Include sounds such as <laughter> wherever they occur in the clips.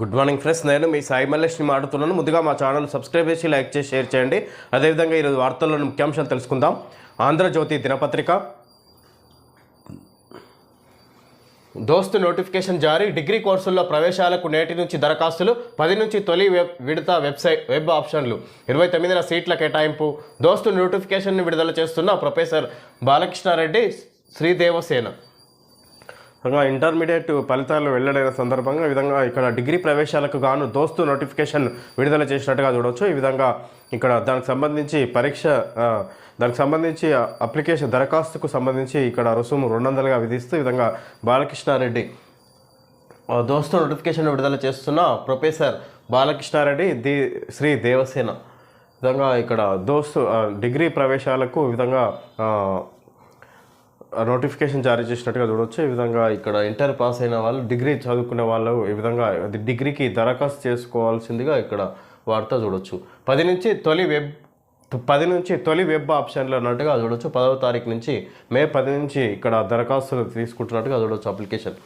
Good morning friends నేను మీ సాయి మల్లేష్ని మాట్లాడుతున్నాను. ముందుగా మా ఛానల్ సబ్స్క్రైబ్ చేసి లైక్ చేసి షేర్ చేయండి. అదేవిధంగా ఈరోజు వార్తల్లోని ముఖ్యాంశాలు తెలుసుకుందాం. ఆంధ్రజ్యోతి దినపత్రిక. దోస్తు నోటిఫికేషన్ జారీ. డిగ్రీ కోర్సుల్లో ప్రవేశాలకు నేటి నుంచి దరఖాస్తులు పది నుంచి తొలి వెబ్ విడత వెబ్సైట్ వెబ్ ఆప్షన్లు ఇరవై తొమ్మిదిన సీట్ల కేటాయింపు. దోస్తు నోటిఫికేషన్ను విడుదల చేస్తున్న ప్రొఫెసర్ బాలకృష్ణారెడ్డి శ్రీదేవసేన. ఇంటర్మీడియట్ ఫలితాలు వెల్లడైన సందర్భంగా ఈ విధంగా ఇక్కడ డిగ్రీ ప్రవేశాలకు గాను దోస్తు నోటిఫికేషన్ విడుదల చేసినట్టుగా చూడవచ్చు. ఈ విధంగా ఇక్కడ దానికి సంబంధించి పరీక్ష దానికి సంబంధించి అప్లికేషన్ దరఖాస్తుకు సంబంధించి ఇక్కడ రుసుము రెండు వందలుగా విధిస్తూ ఈ విధంగా బాలకృష్ణారెడ్డి దోస్తు నోటిఫికేషన్ విడుదల చేస్తున్న ప్రొఫెసర్ బాలకృష్ణారెడ్డి ది శ్రీ దేవసేన. విధంగా ఇక్కడ దోస్తు డిగ్రీ ప్రవేశాలకు విధంగా నోటిఫికేషన్ జారీ చేసినట్టుగా చూడవచ్చు ఈ విధంగా ఇక్కడ ఇంటర్ పాస్ అయిన వాళ్ళు డిగ్రీ చదువుకునే వాళ్ళు ఈ విధంగా డిగ్రీకి దరఖాస్తు చేసుకోవాల్సిందిగా ఇక్కడ వార్త చూడొచ్చు. పది నుంచి తొలి వెబ్ పది నుంచి తొలి వెబ్ ఆప్షన్లు అన్నట్టుగా చూడొచ్చు. పదవ తారీఖు నుంచి మే పది నుంచి ఇక్కడ దరఖాస్తులు తీసుకుంటున్నట్టుగా చూడొచ్చు అప్లికేషన్.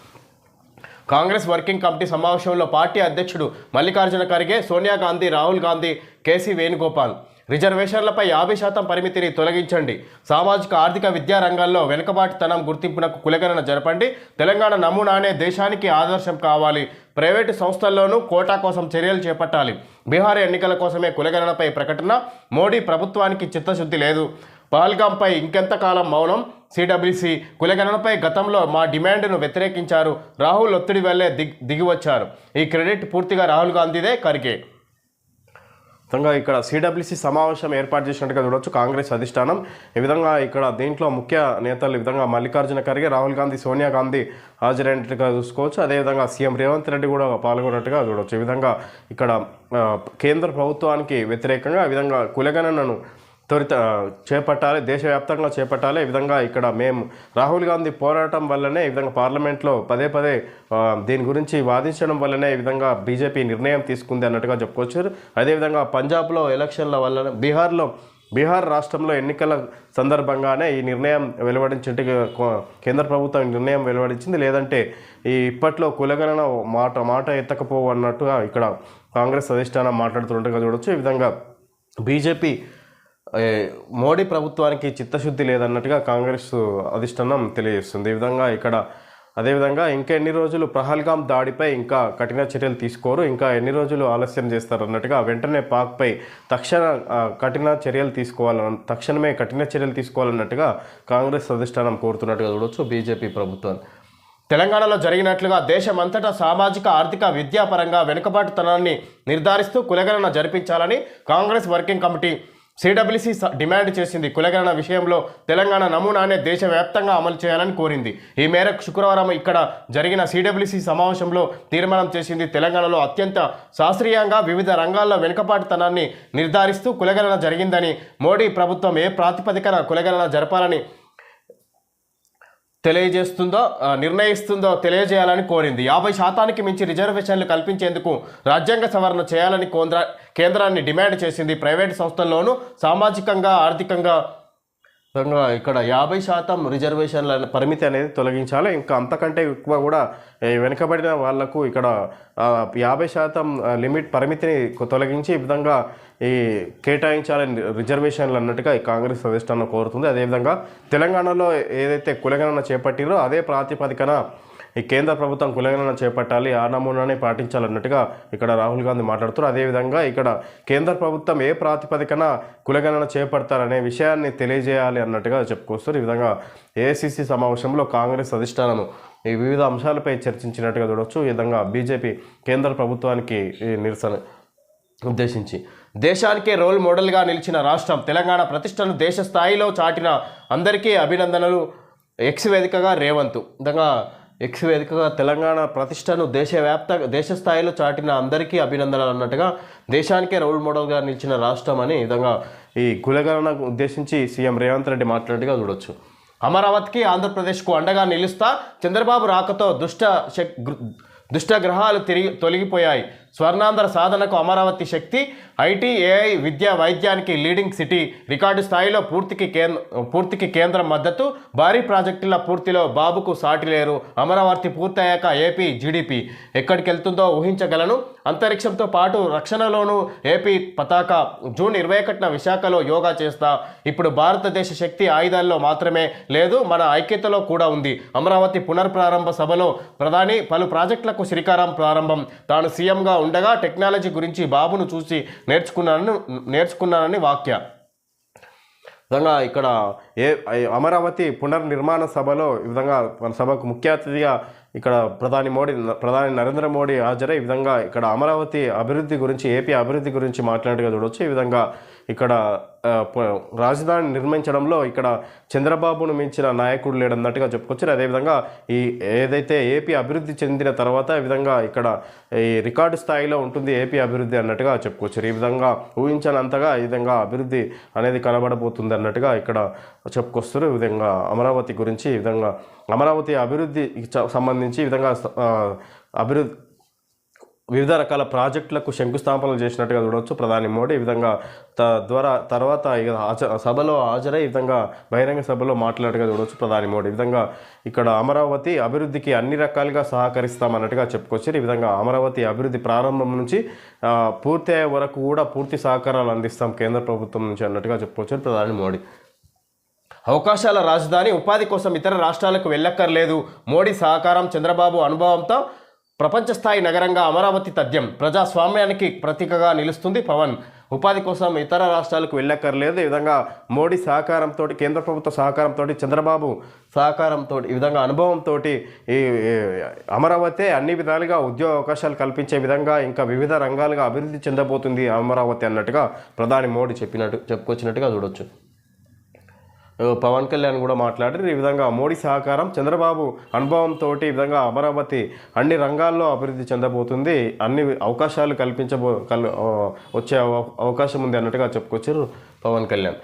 కాంగ్రెస్ వర్కింగ్ కమిటీ సమావేశంలో పార్టీ అధ్యక్షుడు మల్లికార్జున ఖర్గే సోనియా గాంధీ రాహుల్ గాంధీ కేసీ వేణుగోపాల్ రిజర్వేషన్లపై యాభై శాతం పరిమితిని తొలగించండి. సామాజిక ఆర్థిక విద్యా రంగాల్లో వెనుకబాటుతనం గుర్తింపునకు కులగణన జరపండి. తెలంగాణ నమూనానే దేశానికి ఆదర్శం కావాలి. ప్రైవేటు సంస్థల్లోనూ కోటా కోసం చర్యలు చేపట్టాలి. బీహార్ ఎన్నికల కోసమే కులగణనపై ప్రకటన మోడీ ప్రభుత్వానికి చిత్తశుద్ధి లేదు. పహల్గాంపై ఇంకెంతకాలం మౌనం? సిడబ్ల్యూసి కులగణనపై గతంలో మా డిమాండ్ను వ్యతిరేకించారు. రాహుల్ ఒత్తిడి వల్లే దిగ్ దిగివచ్చారు. ఈ క్రెడిట్ పూర్తిగా రాహుల్ గాంధీదే కరికే విధంగా ఇక్కడ సిడబ్ల్యూసి సమావేశం ఏర్పాటు చేసినట్టుగా చూడొచ్చు. కాంగ్రెస్ అధిష్టానం ఈ విధంగా ఇక్కడ దీంట్లో ముఖ్య నేతలు ఈ విధంగా మల్లికార్జున ఖర్గే రాహుల్ గాంధీ సోనియా గాంధీ హాజరైనట్టుగా చూసుకోవచ్చు. అదేవిధంగా సీఎం రేవంత్ రెడ్డి కూడా పాల్గొన్నట్టుగా చూడవచ్చు ఈ విధంగా ఇక్కడ కేంద్ర ప్రభుత్వానికి వ్యతిరేకంగా ఈ విధంగా కులగణనను త్వరిత చేపట్టాలి దేశవ్యాప్తంగా చేపట్టాలి. ఈ విధంగా ఇక్కడ మేము రాహుల్ గాంధీ పోరాటం వల్లనే ఈ విధంగా పార్లమెంట్లో పదే పదే దీని గురించి వాదించడం వల్లనే ఈ విధంగా బీజేపీ నిర్ణయం తీసుకుంది అన్నట్టుగా చెప్పుకోవచ్చు. అదేవిధంగా పంజాబ్లో ఎలక్షన్ల వల్ల బీహార్లో బీహార్ రాష్ట్రంలో ఎన్నికల సందర్భంగానే ఈ నిర్ణయం వెలువడించింటి కేంద్ర ప్రభుత్వం నిర్ణయం వెలువడించింది. లేదంటే ఈ ఇప్పట్లో కులగణన మాట మాట ఎత్తకపోవు అన్నట్టుగా ఇక్కడ కాంగ్రెస్ అధిష్టానం మాట్లాడుతున్నట్టుగా చూడొచ్చు. ఈ విధంగా బీజేపీ మోడీ ప్రభుత్వానికి చిత్తశుద్ధి లేదన్నట్టుగా కాంగ్రెస్ అధిష్టానం తెలియజేస్తుంది. ఈ విధంగా ఇక్కడ అదేవిధంగా ఇంకా ఎన్ని రోజులు ప్రహల్గాం దాడిపై ఇంకా కఠిన చర్యలు తీసుకోరు ఇంకా ఎన్ని రోజులు ఆలస్యం చేస్తారన్నట్టుగా వెంటనే పాక్పై తక్షణ కఠిన చర్యలు తీసుకోవాలని తక్షణమే కఠిన చర్యలు తీసుకోవాలన్నట్టుగా కాంగ్రెస్ అధిష్టానం కోరుతున్నట్టుగా చూడొచ్చు బీజేపీ ప్రభుత్వాన్ని తెలంగాణలో జరిగినట్లుగా దేశమంతటా సామాజిక ఆర్థిక విద్యాపరంగా వెనుకబాటుతనాన్ని నిర్ధారిస్తూ కులగణన జరిపించాలని congress working committee CWC demand చేసింది. కులగణన విషయంలో తెలంగాణ నమూనానే దేశవ్యాప్తంగా అమలు చేయాలని కోరింది. ఈ మేరకు శుక్రవారం ఇక్కడ జరిగిన సిడబ్ల్యూసి సమావేశంలో తీర్మానం చేసింది. తెలంగాణలో అత్యంత శాస్త్రీయంగా వివిధ రంగాల్లో వెనుకపాటుతనాన్ని నిర్ధారిస్తూ కులగణన జరిగిందని మోడీ ప్రభుత్వం ఏ ప్రాతిపదికన కులగణన జరపాలని తెలియజేస్తుందో నిర్ణయిస్తుందో తెలియజేయాలని కోరింది. యాభై శాతానికి మించి రిజర్వేషన్లు కల్పించేందుకు రాజ్యాంగ సవరణ చేయాలని కేంద్ర కేంద్రాన్ని డిమాండ్ చేసింది ప్రైవేటు సంస్థల్లోనూ సామాజికంగా ఆర్థికంగా విధంగా ఇక్కడ యాభై శాతం రిజర్వేషన్ల పరిమితి అనేది తొలగించాలి. ఇంకా అంతకంటే ఎక్కువ కూడా వెనుకబడిన వాళ్ళకు ఇక్కడ యాభై శాతం లిమిట్ పరిమితిని తొలగించి ఈ విధంగా ఈ కేటాయించాలని రిజర్వేషన్లు అన్నట్టుగా ఈ కాంగ్రెస్ అధిష్టానం కోరుతుంది. అదేవిధంగా తెలంగాణలో ఏదైతే కులగణన చేపట్టిరో అదే ప్రాతిపదికన ఈ కేంద్ర ప్రభుత్వం కులగణన చేపట్టాలి ఆ నమూనానే పాటించాలన్నట్టుగా ఇక్కడ రాహుల్ గాంధీ మాట్లాడుతున్నారు. అదేవిధంగా ఇక్కడ కేంద్ర ప్రభుత్వం ఏ ప్రాతిపదికన కులగణన చేపడతారనే విషయాన్ని తెలియజేయాలి అన్నట్టుగా చెప్పుకొస్తారు ఈ విధంగా ఏసీసీ సమావేశంలో కాంగ్రెస్ అధిష్టానము ఈ వివిధ అంశాలపై చర్చించినట్టుగా చూడవచ్చు ఈ విధంగా బీజేపీ కేంద్ర ప్రభుత్వానికి నిరసన ఉద్దేశించి దేశానికే రోల్ మోడల్గా నిలిచిన రాష్ట్రం తెలంగాణ ప్రతిష్టను దేశ స్థాయిలో చాటిన అందరికీ అభినందనలు. ఎక్స్ వేదికగా రేవంత్. విధంగా ఎక్స్ వేదికగా తెలంగాణ ప్రతిష్టను దేశవ్యాప్త దేశ స్థాయిలో చాటిన అందరికీ అభినందనలు అన్నట్టుగా దేశానికే రోల్ మోడల్గా నిలిచిన రాష్ట్రం అని విధంగా ఈ కులగణన ఉద్దేశించి సీఎం రేవంత్ రెడ్డి మాట్లాడినట్టుగా చూడొచ్చు. అమరావతికి ఆంధ్రప్రదేశ్కు అండగా నిలుస్తా చంద్రబాబు రాకతో దుష్ట శక్ దుష్ట గ్రహాలు తిరిగి తొలగిపోయాయి. స్వర్ణాంధ్ర సాధనకు అమరావతి శక్తి ఐటీ ఏఐ విద్య వైద్యానికి లీడింగ్ సిటీ రికార్డు స్థాయిలో పూర్తికి కేంద్ర పూర్తికి కేంద్రం మద్దతు భారీ ప్రాజెక్టుల పూర్తిలో బాబుకు సాటి లేరు. అమరావతి పూర్తయ్యాక ఏపీ జీడిపి ఎక్కడికి వెళ్తుందో ఊహించగలను. అంతరిక్షంతో పాటు రక్షణలోనూ ఏపీ పతాక జూన్ ఇరవై ఒకటిన విశాఖలో యోగా చేస్తా. ఇప్పుడు భారతదేశ శక్తి ఆయుధాల్లో మాత్రమే లేదు మన ఐక్యతలో కూడా ఉంది. అమరావతి పునర్ప్రారంభ సభలో ప్రధాని పలు ప్రాజెక్టులకు శ్రీకారం ప్రారంభం. తాను సీఎంగా ఉండగా టెక్నాలజీ గురించి బాబును చూసి నేర్చుకున్నానని నేర్చుకున్నానని వాక్య. విధంగా ఇక్కడ ఏ అమరావతి పునర్నిర్మాణ సభలో ఈ విధంగా మన సభకు ముఖ్య అతిథిగా ఇక్కడ ప్రధాని మోడీ ప్రధాని నరేంద్ర మోడీ హాజరై ఈ విధంగా ఇక్కడ అమరావతి అభివృద్ధి గురించి ఏపీ అభివృద్ధి గురించి మాట్లాడినట్టుగా చూడవచ్చు ఈ విధంగా ఇక్కడ రాజధాని నిర్మించడంలో ఇక్కడ చంద్రబాబును మించిన నాయకుడు లేడన్నట్టుగా చెప్పుకొచ్చారు. అదేవిధంగా ఈ ఏదైతే ఏపీ అభివృద్ధి చెందిన తర్వాత ఈ విధంగా ఇక్కడ ఈ రికార్డు స్థాయిలో ఉంటుంది ఏపీ అభివృద్ధి అన్నట్టుగా చెప్పుకొచ్చారు. ఈ విధంగా ఊహించనంతగా ఈ విధంగా అభివృద్ధి అనేది కనబడబోతుంది అన్నట్టుగా ఇక్కడ చెప్పుకొస్తారు. ఈ విధంగా అమరావతి గురించి ఈ విధంగా అమరావతి అభివృద్ధికి సంబంధించి ఈ విధంగా అభివృద్ధి వివిధ రకాల ప్రాజెక్టులకు శంకుస్థాపనలు చేసినట్టుగా చూడవచ్చు. ప్రధాని మోడీ ఈ విధంగా త ద్వారా తర్వాత సభలో హాజరై ఈ విధంగా బహిరంగ సభలో మాట్లాడగా చూడవచ్చు ప్రధాని మోడీ. ఈ విధంగా ఇక్కడ అమరావతి అభివృద్ధికి అన్ని రకాలుగా సహకరిస్తామన్నట్టుగా చెప్పుకొచ్చారు. ఈ విధంగా అమరావతి అభివృద్ధి ప్రారంభం నుంచి పూర్తి అయ్యే వరకు కూడా పూర్తి సహకారాలు అందిస్తాం కేంద్ర ప్రభుత్వం నుంచి అన్నట్టుగా చెప్పుకొచ్చారు ప్రధాని మోడీ. అవకాశాల రాజధాని ఉపాధి కోసం ఇతర రాష్ట్రాలకు వెళ్ళక్కర్లేదు. మోడీ సహకారం చంద్రబాబు అనుభవంతో ప్రపంచ స్థాయి నగరంగా అమరావతి తథ్యం ప్రజాస్వామ్యానికి ప్రతీకగా నిలుస్తుంది పవన్. ఉపాధి కోసం ఇతర రాష్ట్రాలకు వెళ్ళక్కర్లేదు. ఈ విధంగా మోడీ సహకారంతో కేంద్ర ప్రభుత్వ సహకారంతో చంద్రబాబు సహకారంతో ఈ విధంగా అనుభవంతో ఈ అమరావతి అన్ని విధాలుగా ఉద్యోగ అవకాశాలు కల్పించే విధంగా ఇంకా వివిధ రంగాలుగా అభివృద్ధి చెందబోతుంది అమరావతి అన్నట్టుగా ప్రధాని మోడీ చెప్పినట్టు చెప్పుకొచ్చినట్టుగా చూడొచ్చు. పవన్ కళ్యాణ్ కూడా మాట్లాడారు. ఈ విధంగా మోడీ సహకారం చంద్రబాబు అనుభవంతో ఈ విధంగా అమరావతి అన్ని రంగాల్లో అభివృద్ధి చెందబోతుంది. అన్ని అవకాశాలు కల్పించబో కల్ వచ్చే అవ- అవకాశం ఉంది అన్నట్టుగా చెప్పుకొచ్చారు పవన్ కళ్యాణ్.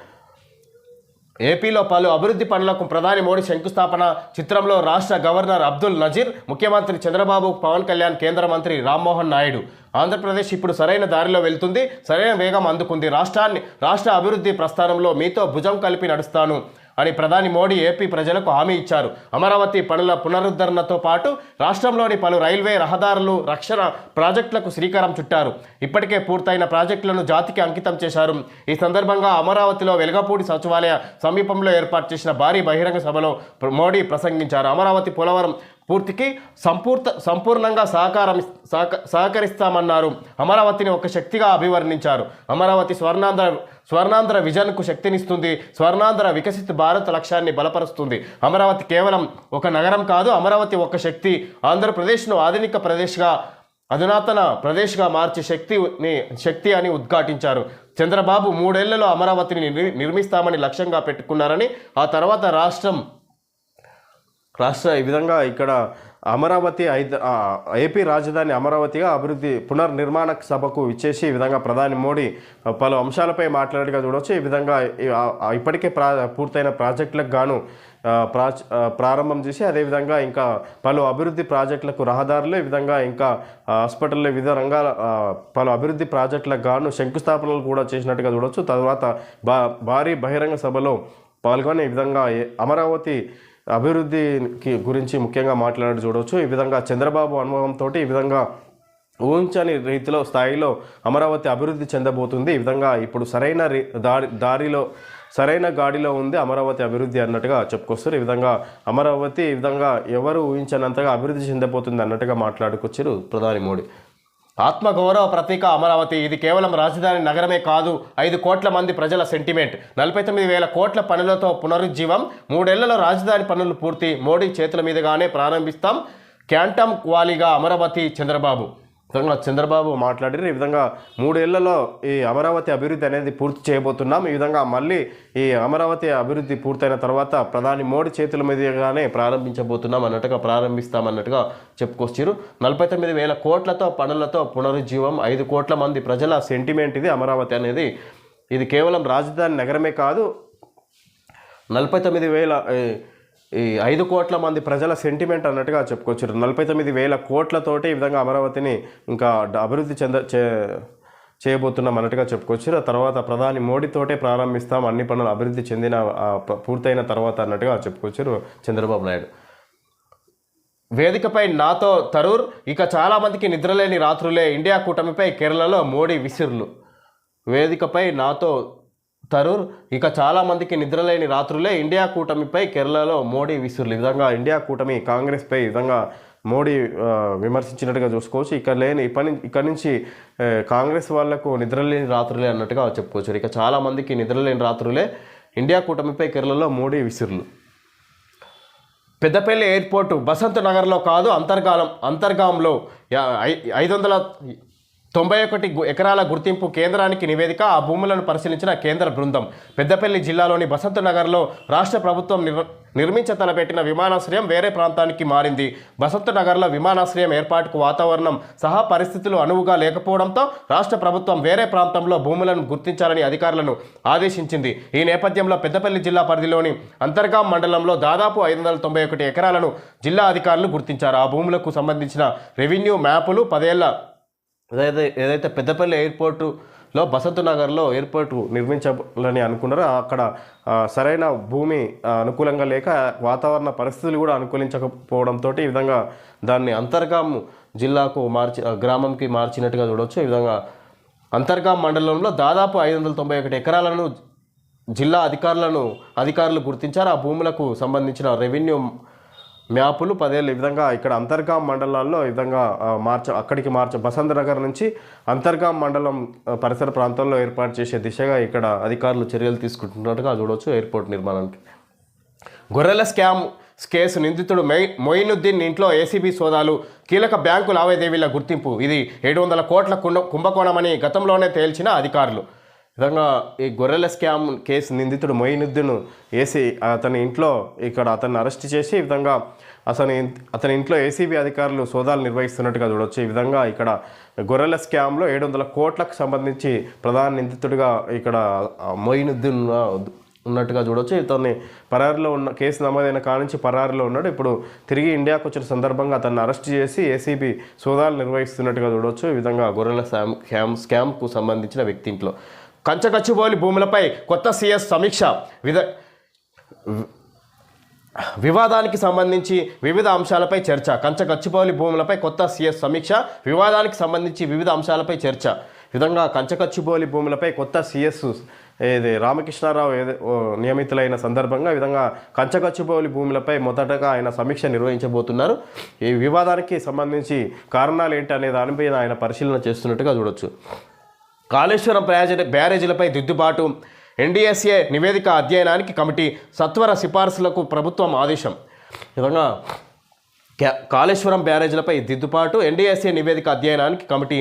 ఏపీలో పలు అభివృద్ధి పనులకు ప్రధాని మోడీ శంకుస్థాపన చిత్రంలో రాష్ట్ర గవర్నర్ అబ్దుల్ నజీర్ ముఖ్యమంత్రి చంద్రబాబు పవన్ కళ్యాణ్ కేంద్ర మంత్రి రామ్మోహన్ నాయుడు. ఆంధ్రప్రదేశ్ ఇప్పుడు సరైన దారిలో వెళ్తుంది సరైన వేగం అందుకుంది. రాష్ట్రాన్ని రాష్ట్ర అభివృద్ధి ప్రస్థానంలో మీతో భుజం కలిపి నడుస్తాను. అని ప్రధాని మోడీ ఏపీ ప్రజలకు హామీ ఇచ్చారు. అమరావతి పనుల పునరుద్ధరణతో పాటు రాష్ట్రంలోని పలు రైల్వే రహదారులు రక్షణ ప్రాజెక్టులకు శ్రీకారం చుట్టారు. ఇప్పటికే పూర్తయిన ప్రాజెక్టులను జాతికి అంకితం చేశారు. ఈ సందర్భంగా అమరావతిలో వెలగపూడి సచివాలయ సమీపంలో ఏర్పాటు చేసిన భారీ బహిరంగ సభలో మోడీ ప్రసంగించారు. అమరావతి పోలవరం పూర్తికి సంపూర్త సంపూర్ణంగా సహకారం సహక సహకరిస్తామన్నారు. అమరావతిని ఒక శక్తిగా అభివర్ణించారు. అమరావతి స్వర్ణాంధ్ర స్వర్ణాంధ్ర విజన్కు శక్తినిస్తుంది. స్వర్ణాంధ్ర వికసిత భారత్ లక్ష్యాన్ని బలపరుస్తుంది. అమరావతి కేవలం ఒక నగరం కాదు అమరావతి ఒక శక్తి. ఆంధ్రప్రదేశ్ను ఆధునిక ప్రదేశ్గా అధునాతన ప్రదేశ్గా మార్చే శక్తిని శక్తి అని ఉద్ఘాటించారు. చంద్రబాబు మూడేళ్ళలో అమరావతిని నిర్మిస్తామని లక్ష్యంగా పెట్టుకున్నారని ఆ తర్వాత రాష్ట్రం రాష్ట్ర ఈ విధంగా ఇక్కడ అమరావతి ఐద ఏపీ రాజధాని అమరావతిగా అభివృద్ధి పునర్నిర్మాణ సభకు ఇచ్చేసి ఈ విధంగా ప్రధాని మోడీ పలు అంశాలపై మాట్లాడిగా చూడవచ్చు ఈ విధంగా ఇప్పటికే ప్రా పూర్తయిన ప్రాజెక్టులకు గాను ప్రా ప్రారంభం చేసి అదేవిధంగా ఇంకా పలు అభివృద్ధి ప్రాజెక్టులకు రహదారులు ఈ విధంగా ఇంకా హాస్పిటల్లో వివిధ రంగాల పలు అభివృద్ధి ప్రాజెక్టులకు గాను శంకుస్థాపనలు కూడా చేసినట్టుగా చూడవచ్చు తర్వాత భారీ బహిరంగ సభలో పాల్గొని ఈ విధంగా అమరావతి అభివృద్ధికి గురించి ముఖ్యంగా మాట్లాడి చూడవచ్చు. ఈ విధంగా చంద్రబాబు అనుభవంతో ఈ విధంగా ఊహించని రీతిలో స్థాయిలో అమరావతి అభివృద్ధి చెందబోతుంది. ఈ విధంగా ఇప్పుడు సరైన దారి దారిలో సరైన గాడిలో ఉంది అమరావతి అభివృద్ధి అన్నట్టుగా చెప్పుకొస్తారు. ఈ విధంగా అమరావతి ఈ విధంగా ఎవరు ఊహించనంతగా అభివృద్ధి చెందబోతుంది అన్నట్టుగా మాట్లాడుకొచ్చారు ప్రధాని మోడీ. ఆత్మగౌరవ ప్రతీక అమరావతి. ఇది కేవలం రాజధాని నగరమే కాదు ఐదు కోట్ల మంది ప్రజల సెంటిమెంట్. నలభై తొమ్మిది వేల కోట్ల పనులతో పునరుజ్జీవం మూడేళ్ళలో రాజధాని పనులు పూర్తి. మోడీ చేతుల మీదుగానే ప్రారంభిస్తాం. క్యాంటమ్ క్వాలీగా అమరావతి చంద్రబాబు. ఈ చంద్రబాబు మాట్లాడారు ఈ విధంగా మూడేళ్ళలో ఈ అమరావతి అభివృద్ధి అనేది పూర్తి చేయబోతున్నాం. ఈ విధంగా మళ్ళీ ఈ అమరావతి అభివృద్ధి పూర్తయిన తర్వాత ప్రధాని మోడీ చేతుల మీదుగానే ప్రారంభించబోతున్నాం అన్నట్టుగా ప్రారంభిస్తామన్నట్టుగా చెప్పుకొచ్చారు. నలభై తొమ్మిది వేల కోట్లతో పనులతో పునరుజ్జీవం ఐదు కోట్ల మంది ప్రజల సెంటిమెంట్ ఇది అమరావతి అనేది. ఇది కేవలం రాజధాని నగరమే కాదు నలభై తొమ్మిది వేల ఈ ఐదు కోట్ల మంది ప్రజల సెంటిమెంట్ అన్నట్టుగా చెప్పుకోవచ్చు నలభై తొమ్మిది వేల కోట్లతోటి ఈ విధంగా అమరావతిని ఇంకా అభివృద్ధి చెంద చే చేయబోతున్నాం అన్నట్టుగా చెప్పుకోవచ్చు ఆ తర్వాత ప్రధాని మోడీతోటే ప్రారంభిస్తాం అన్ని పనులు అభివృద్ధి చెందిన పూర్తయిన తర్వాత అన్నట్టుగా చెప్పుకోవచ్చు చంద్రబాబు నాయుడు. వేదికపై నాతో తరూర్ ఇక చాలామందికి నిద్రలేని రాత్రులే ఇండియా కూటమిపై కేరళలో మోడీ విసిర్లు. వేదికపై నాతో తరూర్ ఇక చాలామందికి నిద్రలేని రాత్రులే ఇండియా కూటమిపై కేరళలో మోడీ విసురులు. ఈ విధంగా ఇండియా కూటమి కాంగ్రెస్పై ఈ విధంగా మోడీ విమర్శించినట్టుగా చూసుకోవచ్చు. ఇక్కడ లేని ఇప్పటి నుంచి ఇక్కడ నుంచి కాంగ్రెస్ వాళ్ళకు నిద్రలేని రాత్రులే అన్నట్టుగా చెప్పుకోవచ్చు. ఇక చాలామందికి నిద్రలేని రాత్రులే ఇండియా కూటమిపై కేరళలో మోడీ విసురులు. పెద్దపల్లి ఎయిర్పోర్టు బసంత్ నగర్లో కాదు అంతర్గాలం అంతర్గాంలో ఐదు వందల తొంభై ఒకటి గు- ఎకరాల గుర్తింపు కేంద్రానికి నివేదిక ఆ భూములను పరిశీలించిన కేంద్ర బృందం. పెద్దపల్లి జిల్లాలోని బసంత నగర్లో రాష్ట్ర ప్రభుత్వం నిర్ నిర్మించ తలపెట్టిన విమానాశ్రయం వేరే ప్రాంతానికి మారింది. బసంత నగర్లో విమానాశ్రయం ఏర్పాటుకు వాతావరణం సహా పరిస్థితులు అనువుగా లేకపోవడంతో రాష్ట్ర ప్రభుత్వం వేరే ప్రాంతంలో భూములను గుర్తించాలని అధికారులను ఆదేశించింది. ఈ నేపథ్యంలో పెద్దపల్లి జిల్లా పరిధిలోని అంతర్గాం మండలంలో దాదాపు ఐదు వందల తొంభై ఒకటి ఎకరాలను జిల్లా అధికారులు గుర్తించారు. ఆ భూములకు సంబంధించిన రెవెన్యూ మ్యాపులు పదేళ్ళ ఏదైతే ఏదైతే పెద్దపల్లి ఎయిర్పోర్టులో బసంత్ నగర్లో ఎయిర్పోర్టు నిర్మించాలని అనుకున్నారో అక్కడ సరైన భూమి అనుకూలంగా లేక వాతావరణ పరిస్థితులు కూడా అనుకూలించకపోవడంతో ఈ విధంగా దాన్ని అంతర్గాం జిల్లాకు మార్చి గ్రామంకి మార్చినట్టుగా చూడవచ్చు ఈ విధంగా అంతర్గాం మండలంలో దాదాపు ఐదు వందల తొంభై ఒకటి ఎకరాలను జిల్లా అధికారులను అధికారులు గుర్తించారు. ఆ భూములకు సంబంధించిన రెవెన్యూ మ్యాపులు పదేళ్ళు ఈ విధంగా ఇక్కడ అంతర్గాం మండలాల్లో ఈ విధంగా మార్చ అక్కడికి మార్చ బసంత్ నగర్ నుంచి అంతర్గాం మండలం పరిసర ప్రాంతాల్లో ఏర్పాటు చేసే దిశగా ఇక్కడ అధికారులు చర్యలు తీసుకుంటున్నట్టుగా చూడవచ్చు ఎయిర్పోర్ట్ నిర్మాణానికి. గొర్రెల స్కామ్ కేసు నిందితుడు మై మొయినుద్దీన్ ఇంట్లో ఏసీబీ సోదాలు కీలక బ్యాంకు లావాదేవీల గుర్తింపు. ఇది ఏడు వందల కోట్ల కుండ కుంభకోణమని గతంలోనే తేల్చిన అధికారులు. విధంగా ఈ గొర్రెల స్కామ్ కేసు నిందితుడు మొయినుద్దీన్ ఏసీ అతని ఇంట్లో ఇక్కడ అతన్ని అరెస్ట్ చేసి ఈ విధంగా అతని అతని ఇంట్లో ఏసీబీ అధికారులు సోదాలు నిర్వహిస్తున్నట్టుగా చూడొచ్చు. ఈ విధంగా ఇక్కడ గొర్రెల స్కామ్లో ఏడు వందల కోట్లకు సంబంధించి ప్రధాన నిందితుడిగా ఇక్కడ మొయినుద్దీన్ ఉన్నట్టుగా చూడొచ్చు. ఇతన్ని పరారిలో ఉన్న కేసు నమోదైన కాడ నుంచి ఉన్నాడు. ఇప్పుడు తిరిగి ఇండియాకు వచ్చిన సందర్భంగా అతన్ని అరెస్ట్ చేసి ఏసీబీ సోదాలు నిర్వహిస్తున్నట్టుగా చూడొచ్చు. ఈ విధంగా గొర్రెల స్కామ్ స్కామ్ స్కామ్కు సంబంధించిన వ్యక్తి ఇంట్లో. కంచకచ్చుబౌలి భూములపై కొత్త సీఎస్ సమీక్ష. విధ వివాదానికి సంబంధించి వివిధ అంశాలపై చర్చ. కంచ గచ్చిబౌలి భూములపై కొత్త సీఎస్ సమీక్ష వివాదానికి సంబంధించి వివిధ అంశాలపై చర్చ. విధంగా కంచకచ్చుబౌలి భూములపై కొత్త సీఎస్ ఏది రామకృష్ణారావు నియమితులైన సందర్భంగా విధంగా కంచకచ్చిబౌలి భూములపై మొదటగా ఆయన సమీక్ష నిర్వహించబోతున్నారు. ఈ వివాదానికి సంబంధించి కారణాలు ఏంటి అనే దానిపై ఆయన పరిశీలన చేస్తున్నట్టుగా చూడొచ్చు. కాళేశ్వరం ప్రయాజ బ్యారేజీలపై దిద్దుబాటు. ఎన్డీఎస్ఏ నివేదిక అధ్యయనానికి కమిటీ సత్వర సిఫార్సులకు ప్రభుత్వం ఆదేశం. విధంగా కాళేశ్వరం బ్యారేజీలపై దిద్దుబాటు. ఎన్డీఎస్ఏ నివేదిక అధ్యయనానికి కమిటీ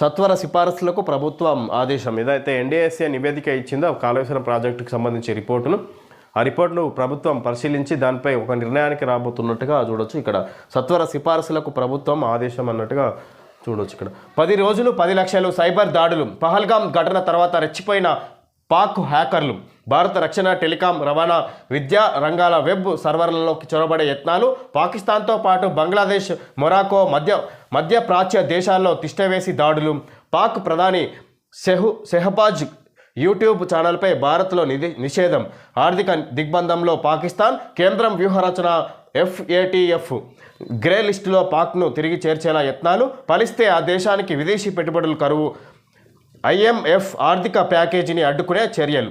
సత్వర సిఫారసులకు ప్రభుత్వం ఆదేశం. ఏదైతే ఎన్డీఎస్ఏ నివేదిక ఇచ్చిందో కాళేశ్వరం ప్రాజెక్టుకు సంబంధించి రిపోర్టును. ఆ రిపోర్టును ప్రభుత్వం పరిశీలించి దానిపై ఒక నిర్ణయానికి రాబోతున్నట్టుగా చూడొచ్చు. ఇక్కడ సత్వర సిఫారసులకు ప్రభుత్వం ఆదేశం అన్నట్టుగా చూడొచ్చు ఇక్కడ. పది రోజులు పది లక్షలు సైబర్ దాడులు. పహల్గాం ఘటన తర్వాత రెచ్చిపోయిన పాక్ హ్యాకర్లు. భారత రక్షణ టెలికాం రవాణా విద్యా రంగాల వెబ్ సర్వర్లలోకి చొరబడే యత్నాలు పాకిస్తాన్తో పాటు బంగ్లాదేశ్ మొరాకో మధ్య మధ్య ప్రాచ్య దేశాల్లో తిష్టవేసి దాడులు. పాక్ ప్రధాని సెహు సెహబాజ్ యూట్యూబ్ ఛానల్పై భారత్లో నిధి నిషేధం. ఆర్థిక దిగ్బంధంలో పాకిస్తాన్ కేంద్రం వ్యూహరచన ఎఫ్ఏటిఎఫ్ గ్రే లిస్టులో పాక్ను తిరిగి చేర్చేలా యత్నాలు ఫలిస్తే ఆ దేశానికి విదేశీ పెట్టుబడులు కరువు. ఐఎంఎఫ్ ఆర్థిక ప్యాకేజీని అడ్డుకునే చర్యలు.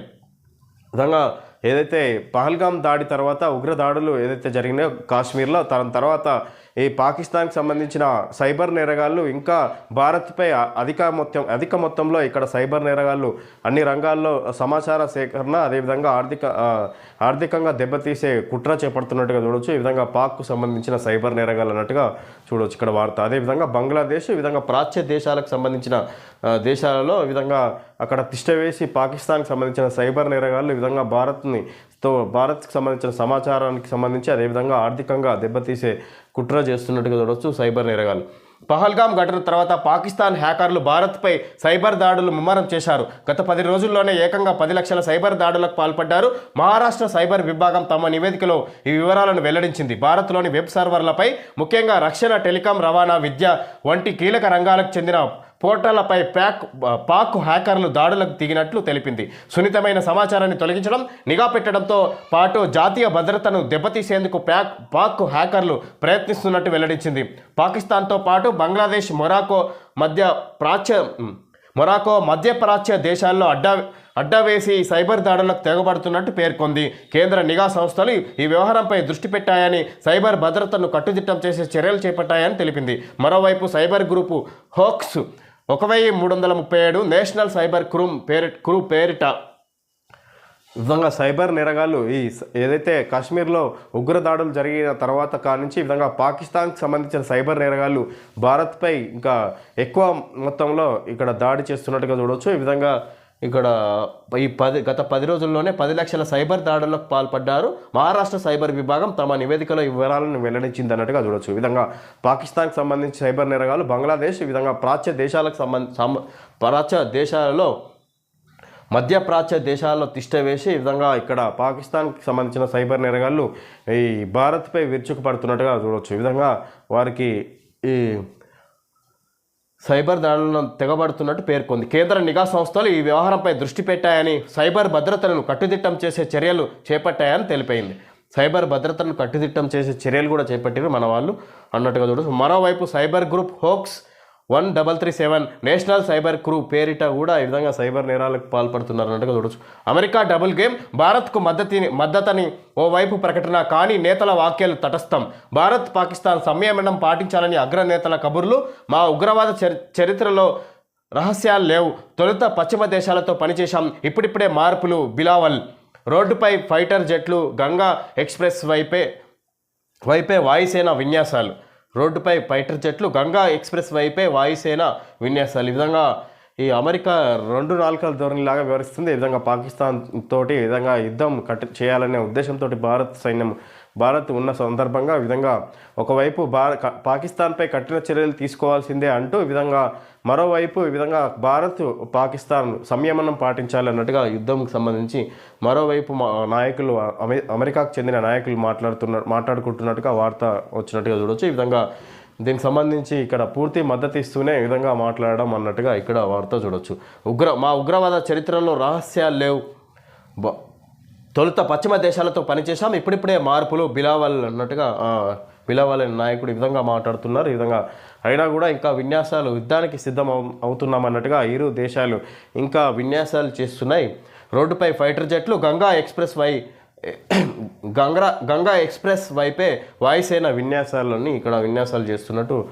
విధంగా ఏదైతే పహల్గాం దాడి తర్వాత ఉగ్రదాడులు ఏదైతే జరిగినాయో కాశ్మీర్లో దాని తర్వాత ఈ పాకిస్తాన్కి సంబంధించిన సైబర్ నేరగాళ్ళు ఇంకా భారత్పై అధిక మొత్తం అధిక మొత్తంలో ఇక్కడ సైబర్ నేరగాళ్ళు అన్ని రంగాల్లో సమాచార సేకరణ అదేవిధంగా ఆర్థిక ఆర్థికంగా దెబ్బతీసే కుట్ర చేపడుతున్నట్టుగా చూడొచ్చు. ఈ విధంగా పాక్కు సంబంధించిన సైబర్ నేరగాళ్ళు అన్నట్టుగా చూడొచ్చు ఇక్కడ వార్త. అదేవిధంగా బంగ్లాదేశ్ ఈ విధంగా ప్రాచ్య దేశాలకు సంబంధించిన దేశాలలో ఈ విధంగా అక్కడ తిష్ట వేసి పాకిస్తాన్కి సంబంధించిన సైబర్ నేరగాళ్ళు ఈ విధంగా భారత్ని తో భారత్కి సంబంధించిన సమాచారానికి సంబంధించి అదేవిధంగా ఆర్థికంగా దెబ్బతీసే కుట్ర చేస్తున్నట్టుగా చూడవచ్చు సైబర్ నేరగాలు పహల్గామ్ ఘటన తర్వాత పాకిస్తాన్ హ్యాకర్లు భారత్పై సైబర్ దాడులు ముమ్మరం చేశారు. గత పది రోజుల్లోనే ఏకంగా పది లక్షల సైబర్ దాడులకు పాల్పడ్డారు. మహారాష్ట్ర సైబర్ విభాగం తమ నివేదికలో ఈ వివరాలను వెల్లడించింది. భారత్లోని వెబ్ సర్వర్లపై ముఖ్యంగా రక్షణ టెలికాం రవాణా విద్య వంటి కీలక రంగాలకు చెందిన పోర్టళ్ళపై ప్యాక్ పాక్ హ్యాకర్లు దాడులకు దిగినట్లు తెలిపింది. సున్నితమైన సమాచారాన్ని తొలగించడం నిఘా పెట్టడంతో పాటు జాతీయ భద్రతను దెబ్బతీసేందుకు ప్యాక్ పాక్ హ్యాకర్లు ప్రయత్నిస్తున్నట్టు వెల్లడించింది. పాకిస్తాన్తో పాటు బంగ్లాదేశ్ మొరాకో మధ్య ప్రాచ్య మొరాకో మధ్యప్రాచ్య దేశాల్లో అడ్డా అడ్డవేసి సైబర్ దాడులకు తెగబడుతున్నట్టు పేర్కొంది. కేంద్ర నిఘా సంస్థలు ఈ వ్యవహారంపై దృష్టి పెట్టాయని సైబర్ భద్రతను కట్టుదిట్టం చేసే చర్యలు చేపట్టాయని తెలిపింది. మరోవైపు సైబర్ గ్రూపు హోక్స్ ఒక వెయ్యి మూడు వందల ముప్పై ఏడు నేషనల్ సైబర్ క్రూమ్ పేరి క్రూ పేరిట ఈ విధంగా సైబర్ నేరగాళ్ళు ఈ ఏదైతే కాశ్మీర్లో ఉగ్రదాడులు జరిగిన తర్వాత కానుంచి ఈ విధంగా పాకిస్తాన్కి సంబంధించిన సైబర్ నేరగాళ్ళు భారత్పై ఇంకా ఎక్కువ మొత్తంలో ఇక్కడ దాడి చేస్తున్నట్టుగా చూడవచ్చు ఈ విధంగా ఇక్కడ ఈ పది గత పది రోజుల్లోనే పది లక్షల సైబర్ దాడులకు పాల్పడ్డారు. మహారాష్ట్ర సైబర్ విభాగం తమ నివేదికలో ఈ వివరాలను వెల్లడించింది అన్నట్టుగా చూడొచ్చు. ఈ విధంగా పాకిస్తాన్కి సంబంధించి సైబర్ నేరగాలు బంగ్లాదేశ్ ఈ విధంగా ప్రాచ్య దేశాలకు సంబంధ ప్రాచ్య దేశాలలో మధ్య ప్రాచ్య దేశాల్లో తిష్ట వేసి ఈ విధంగా ఇక్కడ పాకిస్తాన్కి సంబంధించిన సైబర్ నేరగాళ్ళు ఈ భారత్పై విరుచుకుపడుతున్నట్టుగా చూడవచ్చు ఈ విధంగా వారికి ఈ సైబర్ దాడులను తెగబడుతున్నట్టు పేర్కొంది. కేంద్ర నిఘా సంస్థలు ఈ వ్యవహారంపై దృష్టి పెట్టాయని సైబర్ భద్రతను కట్టుదిట్టం చేసే చర్యలు చేపట్టాయని తెలిపింది. సైబర్ భద్రతను కట్టుదిట్టం చేసే చర్యలు కూడా చేపట్టారు మన వాళ్ళు. అన్నట్టుగా చూడవచ్చు మరోవైపు cyber group hoax one double three seven national cyber crew పేరిట కూడా ఈ విధంగా సైబర్ నేరాలకు పాల్పడుతున్నారు అన్నట్టుగా చూడొచ్చు. అమెరికా డబుల్ గేమ్ భారత్కు మద్దతిని మద్దతని ఓవైపు ప్రకటన కానీ నేతల వాక్యాలు తటస్థం. భారత్ పాకిస్తాన్ సంయమనం పాటించాలని అగ్రనేతల కబుర్లు మా ఉగ్రవాద చరి చరిత్రలో రహస్యాలు లేవు. తొలుత పశ్చిమ దేశాలతో పనిచేశాం. ఇప్పుడిప్పుడే మార్పులు బిలావల్. రోడ్డుపై ఫైటర్ జెట్లు గంగా ఎక్స్ప్రెస్ వైపే వైపే వాయుసేన విన్యాసాలు. రోడ్డుపై పైటర్ జెట్లు గంగా ఎక్స్ప్రెస్ వైపే వాయుసేన విన్యాసాలు. ఈ విధంగా ఈ అమెరికా రెండు నాలుకల ధోరణిలాగా వివరిస్తుంది ఈ విధంగా పాకిస్తాన్ తోటి ఈ విధంగా యుద్ధం కట్ చేయాలనే ఉద్దేశంతో భారత్ సైన్యం భారత్ ఉన్న సందర్భంగా విధంగా ఒకవైపు భార పాకిస్తాన్పై కఠిన చర్యలు తీసుకోవాల్సిందే అంటూ ఈ విధంగా మరోవైపు ఈ విధంగా భారత్ పాకిస్తాన్ సంయమనం పాటించాలి అన్నట్టుగా యుద్ధంకి సంబంధించి మరోవైపు మా నాయకులు అమె- అమెరికాకు చెందిన నాయకులు మాట్లాడుతున్న మాట్లాడుకుంటున్నట్టుగా వార్త వచ్చినట్టుగా చూడొచ్చు. ఈ విధంగా దీనికి సంబంధించి ఇక్కడ పూర్తి మద్దతు ఇస్తూనే ఈ విధంగా మాట్లాడడం అన్నట్టుగా ఇక్కడ వార్త చూడొచ్చు. ఉగ్ర మా ఉగ్రవాద చరిత్రలో రహస్యాలు లేవు. బ- తొలుత పశ్చిమ దేశాలతో పనిచేశాం. ఇప్పుడిప్పుడే మార్పులు బిలావల్ అన్నట్టుగా బిలావల్ అనే నాయకుడు ఈ విధంగా మాట్లాడుతున్నారు. ఈ విధంగా అయినా కూడా ఇంకా విన్యాసాలు యుద్ధానికి సిద్ధం అవు- అవుతున్నాం అన్నట్టుగా ఇరు దేశాలు ఇంకా విన్యాసాలు చేస్తున్నాయి. రోడ్డుపై ఫైటర్ జెట్లు Ganga express why <coughs> Ganga Ganga express వైపే వాయుసేన విన్యాసాలని ఇక్కడ విన్యాసాలు చేస్తున్నట్టు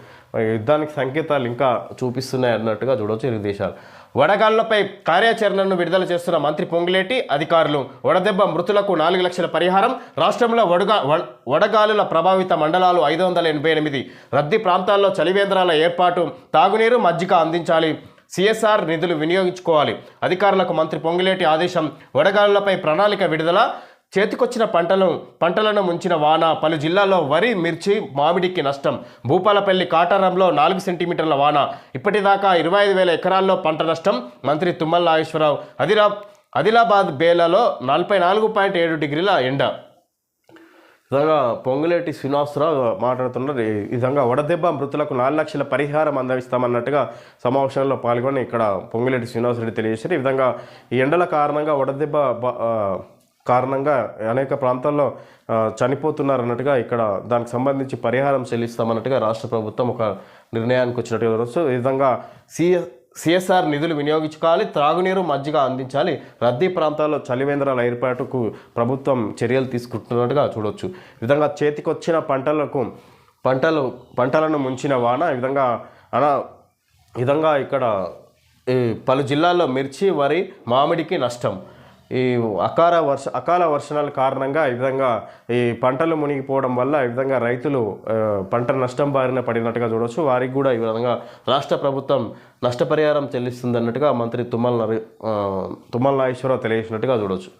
యుద్ధానికి సంకేతాలు ఇంకా చూపిస్తున్నాయి అన్నట్టుగా చూడవచ్చు ఇరు దేశాలు. వడగాళ్ళపై కార్యాచరణను విడుదల చేస్తున్న మంత్రి పొంగులేటి అధికారులు వడదెబ్బ మృతులకు నాలుగు లక్షల పరిహారం రాష్ట్రంలో వడగా వడగాలుల ప్రభావిత మండలాలు ఐదు వందల ఎనభై ఎనిమిది రద్దీ ప్రాంతాల్లో చలివేంద్రాల ఏర్పాటు తాగునీరు మజ్జిగ అందించాలి సిఎస్ఆర్ నిధులు వినియోగించుకోవాలి. అధికారులకు మంత్రి పొంగులేటి ఆదేశం వడగాలులపై ప్రణాళిక విడుదల చేతికొచ్చిన పంటలను పంటలను ముంచిన వాన పలు జిల్లాల్లో వరి మిర్చి మామిడికి నష్టం. భూపాలపల్లి కాటారంలో నాలుగు సెంటీమీటర్ల వాన. ఇప్పటిదాకా ఇరవై ఐదు వేల ఎకరాల్లో పంట నష్టం. మంత్రి తుమ్మల నాగేశ్వరరావు అదిలా ఆదిలాబాద్ బేలలో నలభై నాలుగు పాయింట్ ఏడు డిగ్రీల ఎండ. విధంగా పొంగులేటి శ్రీనివాసరావు మాట్లాడుతున్నారు. ఈ విధంగా వడదెబ్బ మృతులకు నాలుగు లక్షల పరిహారం అందవిస్తామన్నట్టుగా సమావేశంలో పాల్గొని ఇక్కడ పొంగులేటి శ్రీనివాసరెడ్డి తెలియజేశారు. ఈ విధంగా ఈ ఎండల కారణంగా వడదెబ్బ కారణంగా అనేక ప్రాంతాల్లో చనిపోతున్నారన్నట్టుగా చనిపోతున్నారు అన్నట్టుగా ఇక్కడ దానికి సంబంధించి పరిహారం చెల్లిస్తామన్నట్టుగా రాష్ట్ర ప్రభుత్వం ఒక నిర్ణయానికి వచ్చినట్టుగా చూడవచ్చు ఈ విధంగా సిఎస్ సిఎస్ఆర్ నిధులు వినియోగించుకోవాలి త్రాగునీరు మజ్జిగ అందించాలి రద్దీ ప్రాంతాల్లో చలివేంద్రాల ఏర్పాటుకు ప్రభుత్వం చర్యలు తీసుకుంటున్నట్టుగా చూడవచ్చు ఈ విధంగా చేతికొచ్చిన పంటలకు పంటలు పంటలను ముంచిన వాన ఈ విధంగా అనా విధంగా ఇక్కడ ఈ పలు జిల్లాల్లో మిర్చి వరి మామిడికి నష్టం. ఈ అకాల వర్ష అకాల వర్షాల కారణంగా ఈ విధంగా ఈ పంటలు మునిగిపోవడం వల్ల ఈ విధంగా రైతులు పంట నష్టం బారిన పడినట్టుగా చూడవచ్చు వారికి కూడా ఈ విధంగా రాష్ట్ర ప్రభుత్వం నష్టపరిహారం చెల్లిస్తుంది అన్నట్టుగా మంత్రి తుమ్మల నరే తుమ్మల నాగేశ్వరరావు తెలియజేసినట్టుగా చూడవచ్చు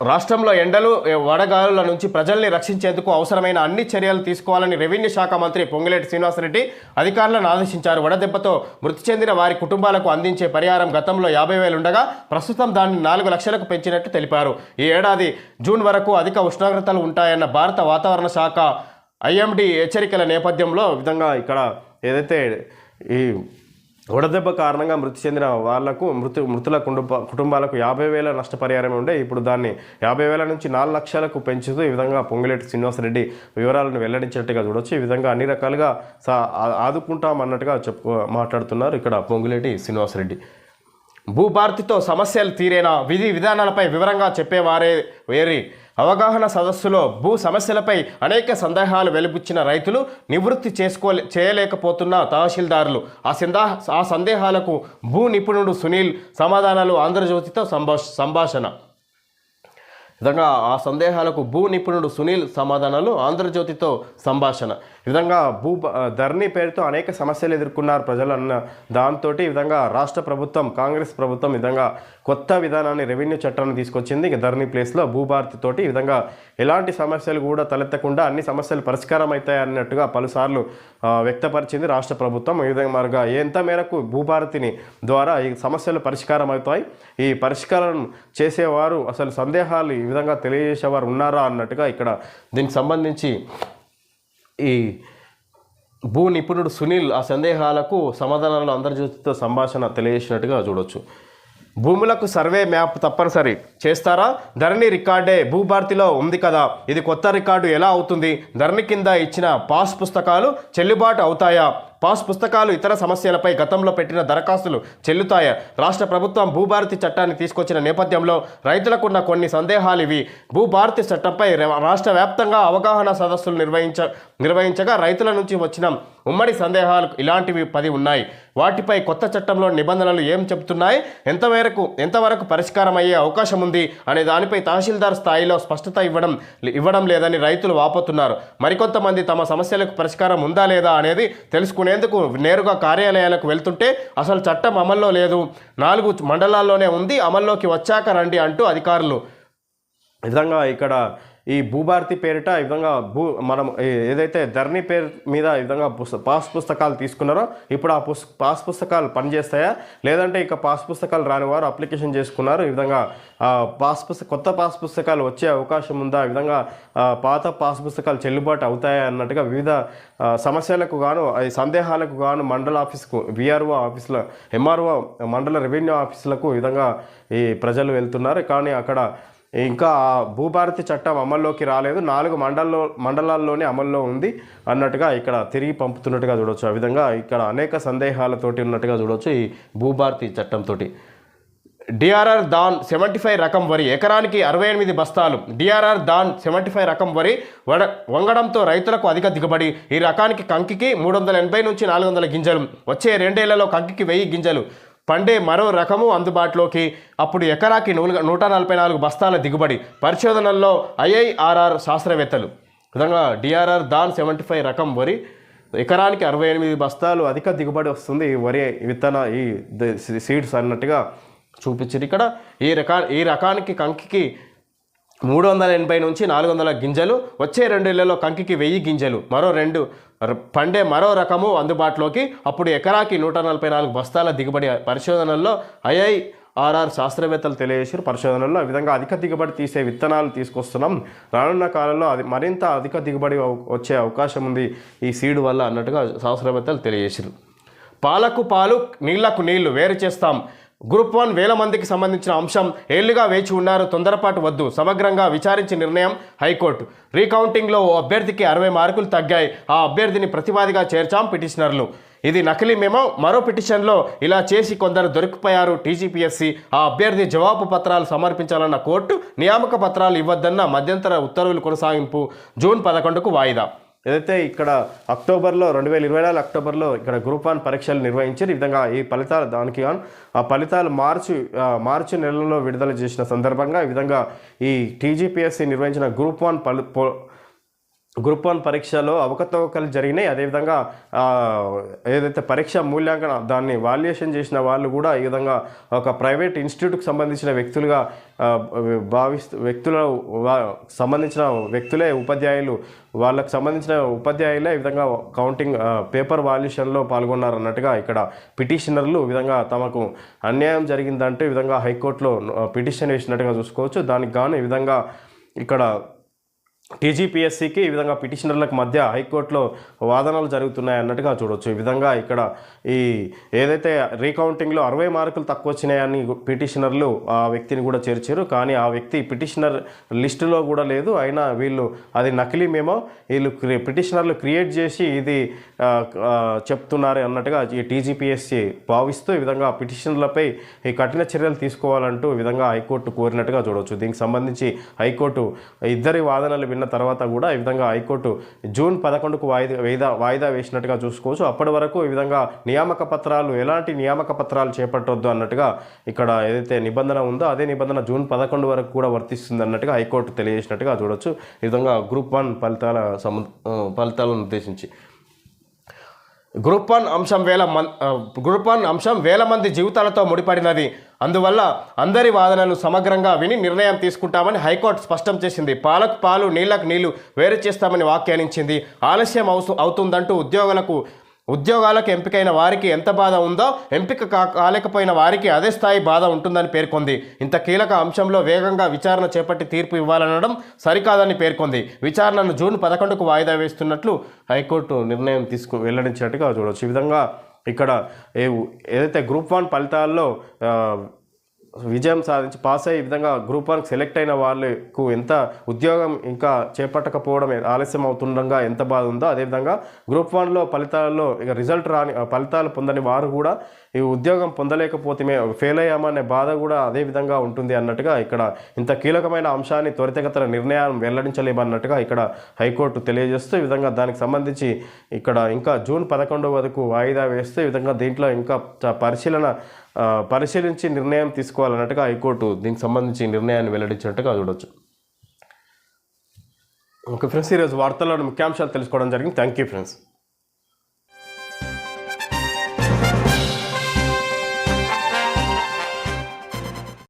రాష్ట్రంలో ఎండలు వడగాలుల నుంచి ప్రజల్ని రక్షించేందుకు అవసరమైన అన్ని చర్యలు తీసుకోవాలని రెవెన్యూ శాఖ మంత్రి పొంగిలేటి శ్రీనివాసరెడ్డి అధికారులను ఆదేశించారు. వడదెబ్బతో మృతి చెందిన వారి కుటుంబాలకు అందించే పరిహారం గతంలో యాభై వేలు ఉండగా ప్రస్తుతం దాన్ని నాలుగు లక్షలకు పెంచినట్టు తెలిపారు. ఈ ఏడాది జూన్ వరకు అధిక ఉష్ణోగ్రతలు ఉంటాయన్న భారత వాతావరణ శాఖ ఐఎండి హెచ్చరికల నేపథ్యంలో విధంగా ఇక్కడ ఏదైతే ఈ వడదెబ్బ కారణంగా మృతి చెందిన వాళ్ళకు మృతి మృతుల కుటుంబ కుటుంబాలకు యాభై వేల నష్టపరిహారం ఉండే. ఇప్పుడు దాన్ని యాభై వేల నుంచి నాలుగు లక్షలకు పెంచుతూ ఈ విధంగా పొంగులేటి శ్రీనివాసరెడ్డి వివరాలను వెల్లడించినట్టుగా చూడొచ్చు. ఈ విధంగా అన్ని రకాలుగా సా ఆదుకుంటాం అన్నట్టుగా చెప్పు మాట్లాడుతున్నారు ఇక్కడ పొంగులేటి శ్రీనివాసరెడ్డి. భూభారతితో సమస్యలు తీరేనా? విధి విధానాలపై వివరంగా చెప్పేవారే వేరి. అవగాహన సదస్సులో భూ సమస్యలపై అనేక సందేహాలు వెలిబుచ్చిన రైతులు నివృత్తి చేసుకోలే చేయలేకపోతున్న తహసీల్దారులు. ఆ సందా ఆ సందేహాలకు భూ నిపుణుడు సునీల్ సమాధానాలు ఆంధ్రజ్యోతితో సంభాష సంభాషణ. విధంగా ఆ సందేహాలకు భూ నిపుణుడు సునీల్ సమాధానాలు ఆంధ్రజ్యోతితో సంభాషణ. ఈ విధంగా భూ ధరణి పేరుతో అనేక సమస్యలు ఎదుర్కొన్నారు ప్రజలు అన్న దాంతో ఈ విధంగా రాష్ట్ర ప్రభుత్వం కాంగ్రెస్ ప్రభుత్వం విధంగా కొత్త విధానాన్ని రెవెన్యూ చట్టాన్ని తీసుకొచ్చింది. ఇక ధరణి ప్లేస్లో భూభారతి తోటి ఈ విధంగా ఎలాంటి సమస్యలు కూడా తలెత్తకుండా అన్ని సమస్యలు పరిష్కారం అవుతాయి అన్నట్టుగా పలుసార్లు వ్యక్తపరిచింది రాష్ట్ర ప్రభుత్వం. ఈ విధంగా మరుగా ఎంత మేరకు భూభారతిని ద్వారా ఈ సమస్యలు పరిష్కారం అవుతాయి ఈ పరిష్కారం చేసేవారు అసలు సందేహాలు ఈ విధంగా తెలియజేసేవారు ఉన్నారా అన్నట్టుగా ఇక్కడ దీనికి సంబంధించి ఈ భూ నిపుణుడు సునీల్ ఆ సందేహాలకు సమాధానాలు ఆంధ్రజ్యోతితో సంభాషణ తెలియజేసినట్టుగా చూడొచ్చు. భూములకు సర్వే మ్యాప్ తప్పనిసరి. చేస్తారా? ధరణి రికార్డే భూభారతిలో ఉంది కదా. ఇది కొత్త రికార్డు ఎలా అవుతుంది? ధరణి కింద ఇచ్చిన పాస్ పుస్తకాలు చెల్లుబాటు అవుతాయా? పాస్ పుస్తకాలు ఇతర సమస్యలపై గతంలో పెట్టిన దరఖాస్తులు చెల్లుతాయా? రాష్ట్ర ప్రభుత్వం భూభారతి చట్టాన్ని తీసుకొచ్చిన నేపథ్యంలో రైతులకున్న కొన్ని సందేహాలు ఇవి. భూభారతి చట్టంపై రాష్ట్ర వ్యాప్తంగా అవగాహన సదస్సులు నిర్వహించ నిర్వహించగా రైతుల నుంచి వచ్చిన ఉమ్మడి సందేహాలు ఇలాంటివి పది ఉన్నాయి. వాటిపై కొత్త చట్టంలో నిబంధనలు ఏం చెబుతున్నాయి? ఎంతవరకు ఎంతవరకు పరిష్కారం అయ్యే అవకాశం ఉంది? అనే దానిపై తహసీల్దార్ స్థాయిలో స్పష్టత ఇవ్వడం ఇవ్వడం లేదని రైతులు వాపోతున్నారు. మరికొంతమంది తమ సమస్యలకు పరిష్కారం ఉందా లేదా అనేది తెలుసుకునే తెలుసుకునేందుకు నేరుగా కార్యాలయాలకు వెళ్తుంటే అసలు చట్టం అమల్లో లేదు. నాలుగు మండలాల్లోనే ఉంది. అమల్లోకి వచ్చాక రండి అంటూ అధికారులు ఈ విధంగా ఇక్కడ ఈ భూభారతి పేరిట ఈ విధంగా భూ మనం ఏదైతే ధరణి పేరు మీద ఈ విధంగా పుస్త పాస్ పుస్తకాలు తీసుకున్నారో ఇప్పుడు ఆ పుస్ పాస్ పుస్తకాలు పనిచేస్తాయా? లేదంటే ఇక పాస్ పుస్తకాలు రాని వారు అప్లికేషన్ చేసుకున్నారు ఈ విధంగా పాస్ పుస్తక కొత్త పాస్ పుస్తకాలు వచ్చే అవకాశం ఉందా? ఈ విధంగా పాత పాస్ పుస్తకాలు చెల్లుబాటు అవుతాయా అన్నట్టుగా వివిధ సమస్యలకు గాను సందేహాలకు గాను మండల ఆఫీస్కు విఆర్ఓ ఆఫీసులో ఎంఆర్ఓ మండల రెవెన్యూ ఆఫీసులకు ఈ విధంగా ఈ ప్రజలు వెళ్తున్నారు. కానీ అక్కడ ఇంకా భూభారతి చట్టం అమల్లోకి రాలేదు. నాలుగు మండల్లో మండలాల్లోనే అమల్లో ఉంది అన్నట్టుగా ఇక్కడ తిరిగి పంపుతున్నట్టుగా చూడొచ్చు. ఆ విధంగా ఇక్కడ అనేక సందేహాలతోటి ఉన్నట్టుగా చూడొచ్చు ఈ భూభారతి చట్టంతో డిఆర్ఆర్ దాన్ సెవెంటీ ఫైవ్ రకం వరి ఎకరానికి అరవై ఎనిమిది బస్తాలు. డిఆర్ఆర్ దాన్ సెవెంటీ ఫైవ్ రకం వరి వడ వంగడంతో రైతులకు అధిక దిగుబడి. ఈ రకానికి కంకికి మూడు వందల ఎనభై నుంచి నాలుగు వందల గింజలు. వచ్చే రెండేళ్ళలో కంకికి వెయ్యి గింజలు. పండే మరో రకము అందుబాటులోకి అప్పుడు ఎకరాకి నూట నలభై నాలుగు బస్తాల దిగుబడి. పరిశోధనల్లో ఐఐఆర్ఆర్ శాస్త్రవేత్తలు. విధంగా డిఆర్ఆర్ దాన్ సెవెంటీ ఫైవ్ రకం వరి ఎకరానికి అరవై ఎనిమిది బస్తాలు అధిక దిగుబడి వస్తుంది ఈ వరి విత్తన ఈ సీడ్స్ అన్నట్టుగా చూపించారు ఇక్కడ ఈ రకా ఈ రకానికి కంకికి మూడు వందల ఎనభై నుంచి నాలుగు వందల గింజలు వచ్చే రెండేళ్ళలో కంకికి వెయ్యి గింజలు మరో రెండు పండే మరో రకము అందుబాటులోకి అప్పుడు ఎకరాకి నూట నలభై నాలుగు బస్తాల దిగుబడి పరిశోధనల్లో ఐఐఆర్ఆర్ శాస్త్రవేత్తలు తెలియజేశారు. పరిశోధనల్లో ఆ విధంగా అధిక దిగుబడి తీసే విత్తనాలు తీసుకొస్తున్నాం. రానున్న కాలంలో అది మరింత అధిక దిగుబడి వచ్చే అవకాశం ఉంది ఈ సీడ్ వల్ల అన్నట్టుగా శాస్త్రవేత్తలు తెలియజేశారు. పాలకు పాలు నీళ్ళకు నీళ్ళు వేరు చేస్తాం. గ్రూప్ వన్ వేల మందికి సంబంధించిన అంశం ఏళ్ళుగా వేచి ఉన్నారు తొందరపాటు వద్దు సమగ్రంగా విచారించి నిర్ణయం హైకోర్టు. రీకౌంటింగ్లో ఓ అభ్యర్థికి అరవై మార్కులు తగ్గాయి. ఆ అభ్యర్థిని ప్రతివాదిగా చేర్చాం పిటిషనర్లు. ఇది నకిలీ మేమో మరో పిటిషన్లో ఇలా చేసి కొందరు దొరికిపోయారు టీజీపీఎస్సీ. ఆ అభ్యర్థి జవాబు పత్రాలు సమర్పించాలన్న కోర్టు నియామక పత్రాలు ఇవ్వద్దన్న మధ్యంతర ఉత్తర్వులు కొనసాగింపు జూన్ పదకొండుకు వాయిదా. ఏదైతే ఇక్కడ అక్టోబర్లో రెండు వేల ఇరవై నాలుగు అక్టోబర్లో ఇక్కడ గ్రూప్ వన్ పరీక్షలు నిర్వహించారు ఈ విధంగా ఈ ఫలితాలు దానికి గాను ఆ ఫలితాలు మార్చి మార్చి నెలలో విడుదల చేసిన సందర్భంగా ఈ విధంగా ఈ టీజీపీఎస్సీ నిర్వహించిన గ్రూప్ వన్ పలు గ్రూప్ వన్ పరీక్షలో అవకతవకలు జరిగినాయి. అదేవిధంగా ఏదైతే పరీక్ష మూల్యాంకన దాన్ని వాల్యుయేషన్ చేసిన వాళ్ళు కూడా ఈ విధంగా ఒక ప్రైవేట్ ఇన్స్టిట్యూట్కి సంబంధించిన వ్యక్తులుగా భావిస్తూ వ్యక్తుల వా- సంబంధించిన వ్యక్తులే ఉపాధ్యాయులు వాళ్ళకు సంబంధించిన ఉపాధ్యాయులే ఈ విధంగా కౌంటింగ్ పేపర్ వాల్యుయేషన్లో పాల్గొన్నారు అన్నట్టుగా ఇక్కడ పిటిషనర్లు విధంగా తమకు అన్యాయం జరిగిందంటే ఈ విధంగా హైకోర్టులో పిటిషన్ వేసినట్టుగా చూసుకోవచ్చు. దానికి గాను ఈ విధంగా ఇక్కడ టీజీపీఎస్సీకి ఈ విధంగా పిటిషనర్లకు మధ్య హైకోర్టులో వాదనలు జరుగుతున్నాయి అన్నట్టుగా చూడొచ్చు. ఈ విధంగా ఇక్కడ ఈ ఏదైతే రీకౌంటింగ్లో అరవై మార్కులు తక్కువ వచ్చినాయని పిటిషనర్లు ఆ వ్యక్తిని కూడా చేర్చారు. కానీ ఆ వ్యక్తి పిటిషనర్ లిస్టులో కూడా లేదు. అయినా వీళ్ళు అది నకిలీ మేమో వీళ్ళు పిటిషనర్లు క్రియేట్ చేసి ఇది చెప్తున్నారు అన్నట్టుగా ఈ టీజీపీఎస్సీ భావిస్తూ ఈ విధంగా పిటిషనర్లపై ఈ కఠిన చర్యలు తీసుకోవాలంటూ ఈ విధంగా హైకోర్టు కోరినట్టుగా చూడవచ్చు దీనికి సంబంధించి హైకోర్టు ఇద్దరి వాదనలు విన్న తర్వాత కూడా ఈ విధంగా హైకోర్టు జూన్ పదకొండుకు వాయిదా వాయిదా వాయిదా వేసినట్టుగా చూసుకోవచ్చు. అప్పటి వరకు ఈ విధంగా నియామక పత్రాలు ఎలాంటి నియామక పత్రాలు చేపట్టొద్దు అన్నట్టుగా ఇక్కడ ఏదైతే నిబంధన ఉందో అదే నిబంధన జూన్ పదకొండు వరకు కూడా వర్తిస్తుంది అన్నట్టుగా హైకోర్టు తెలియజేసినట్టుగా చూడొచ్చు. ఈ విధంగా గ్రూప్ వన్ ఫలితాల సంబంధ ఫలితాలను ఉద్దేశించి. గ్రూప్ వన్ అంశం వేల మన్ గ్రూప్ వన్ అంశం వేల మంది జీవితాలతో ముడిపడినది. అందువల్ల అందరి వాదనలు సమగ్రంగా విని నిర్ణయం తీసుకుంటామని హైకోర్టు స్పష్టం చేసింది. పాలకు పాలు నీళ్ళకు నీళ్ళు వేరు చేస్తామని వ్యాఖ్యానించింది. ఆలస్యం అవుతుందంటూ ఉద్యోగులకు ఉద్యోగాలకు ఎంపికైన వారికి ఎంత బాధ ఉందో ఎంపిక కా కాలేకపోయిన వారికి అదే స్థాయి బాధ ఉంటుందని పేర్కొంది. ఇంత కీలక అంశంలో వేగంగా విచారణ చేపట్టి తీర్పు ఇవ్వాలనడం సరికాదని పేర్కొంది. విచారణను జూన్ పదకొండుకు వాయిదా వేస్తున్నట్లు హైకోర్టు నిర్ణయం తీసుకు వెల్లడించినట్టుగా చూడవచ్చు ఈ విధంగా ఇక్కడ ఏదైతే గ్రూప్ వన్ ఫలితాల్లో విజయం సాధించి పాస్ అయ్యే విధంగా గ్రూప్ వన్కి సెలెక్ట్ అయిన వాళ్ళకు ఎంత ఉద్యోగం ఇంకా చేపట్టకపోవడం ఆలస్యం అవుతుండగా ఎంత బాధ ఉందో అదేవిధంగా గ్రూప్ వన్లో ఫలితాల్లో ఇక రిజల్ట్ రాని ఫలితాలు పొందని వారు కూడా ఈ ఉద్యోగం పొందలేకపోతే ఫెయిల్ అయ్యామనే బాధ కూడా అదే విధంగా ఉంటుంది అన్నట్టుగా ఇక్కడ ఇంత కీలకమైన అంశాన్ని త్వరితగత నిర్ణయం వెల్లడించలేమన్నట్టుగా ఇక్కడ హైకోర్టు తెలియజేస్తూ ఈ విధంగా దానికి సంబంధించి ఇక్కడ ఇంకా జూన్ పదకొండవ వరకు వాయిదా వేస్తే ఈ విధంగా దీంట్లో ఇంకా పరిశీలన పరిశీలించి నిర్ణయం తీసుకోవాలన్నట్టుగా హైకోర్టు దీనికి సంబంధించి నిర్ణయాన్ని వెల్లడించినట్టుగా చూడొచ్చు. ఓకే ఫ్రెండ్స్ ఈరోజు వార్తల్లో ముఖ్యాంశాలు తెలుసుకోవడం జరిగింది. Thank you friends.